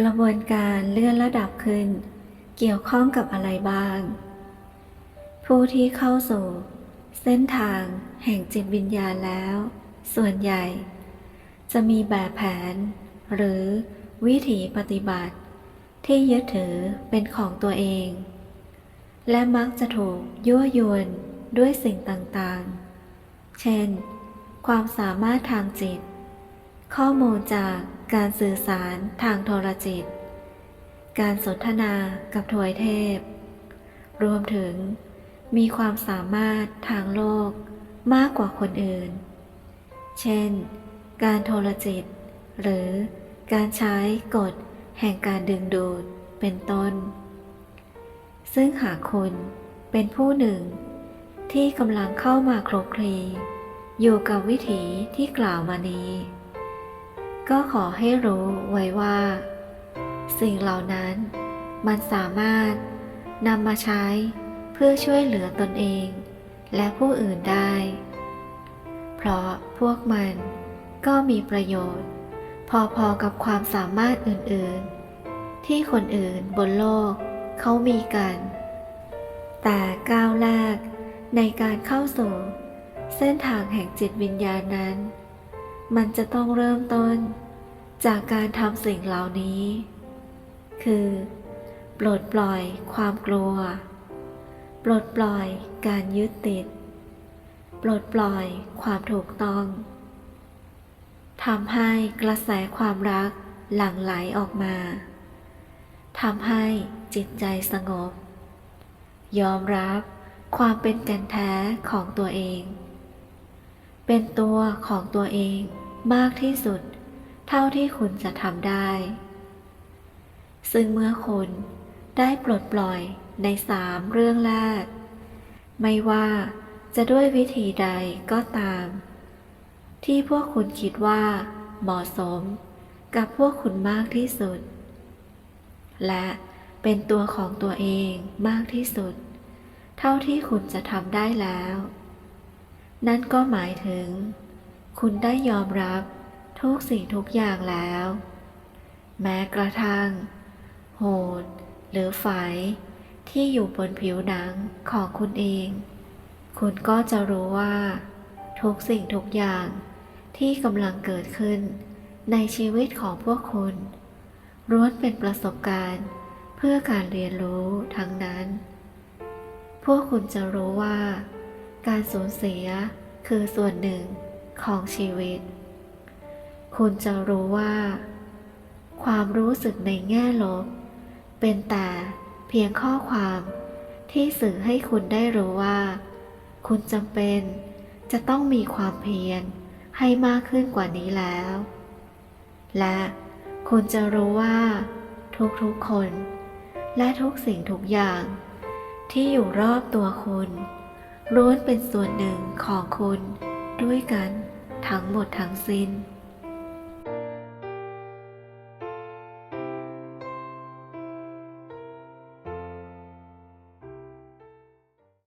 กระบวนการเลื่อนระดับขึ้น เกี่ยวข้องกับอะไรบ้าง ผู้ที่เข้าสู่ เส้นทางแห่งจิตวิญญาณแล้ว ส่วนใหญ่ จะมีแบบแผน หรือวิถีปฏิบัติ ที่ยึดถือเป็นของตัวเอง และมักจะถูกยั่วยวนด้วยสิ่งต่างๆ เช่น ความสามารถทางจิต ข้อมูลจาก การสื่อสารทางโทรจิต การสนทนากับถวยเทพ รวมถึงมีความสามารถทางโลกมากกว่าคนอื่น เช่น การโทรจิต หรือการใช้กฎแห่งการดึงดูดเป็นต้น ซึ่งหากคุณเป็นผู้หนึ่งที่กำลังเข้ามาคลุกคลีอยู่กับวิถีที่กล่าวมานี้ ก็ขอให้รู้ไว้ว่า สิ่งเหล่านั้นมันสามารถนำมาใช้เพื่อช่วยเหลือตนเอง และผู้อื่นได้ เพราะพวกมันก็มีประโยชน์ พอๆกับความสามารถอื่นๆ ที่คนอื่นบนโลกเขามีกัน แต่ก้าวแรกในการเข้าสู่ เส้นทางแห่งจิตวิญญาณนั้น มันจะต้องเริ่มต้นจากการทำสิ่งเหล่านี้ คือ ปลดปล่อยความกลัว ปลดปล่อยการยึดติด ปลดปล่อยความถูกต้องทำให้กระแสความรักหลั่งไหลออกมาทำให้จิตใจสงบ ยอมรับความเป็นก่นแท้ของตัวเอง เป็นตัวของตัวเองมากที่สุด เท่าที่คุณจะทำได้ ซึ่งเมื่อคุณได้ปลดปล่อยในสามเรื่องแรก ไม่ว่าจะด้วยวิธีใดก็ตาม ที่พวกคุณคิดว่าเหมาะสมกับพวกคุณมากที่สุด และเป็นตัวของตัวเองมากที่สุด เท่าที่คุณจะทำได้แล้ว นั่นก็หมายถึง คุณได้ยอมรับทุกสิ่งทุกอย่างแล้ว แม้กระทั่ง โหด หรือไฝที่อยู่บนผิวหนังของคุณเอง คุณก็จะรู้ว่า ทุกสิ่งทุกอย่างที่กำลังเกิดขึ้นในชีวิตของพวกคุณล้วนเป็นประสบการณ์เพื่อการเรียนรู้ทั้งนั้น พวกคุณจะรู้ว่า การสูญเสียคือส่วนหนึ่งของชีวิต คุณจะรู้ว่า ความรู้สึกในแง่ลบ เป็นแต่เพียงข้อความที่สื่อให้คุณได้รู้ว่า คุณจำเป็นจะต้องมีความเพียรให้มากขึ้นกว่านี้แล้ว และคุณจะรู้ว่า ทุกๆคน และทุกสิ่งทุกอย่างที่อยู่รอบตัวคุณ ล้วนเป็นส่วนหนึ่งของคุณด้วยกันทั้งหมดทั้งสิ้น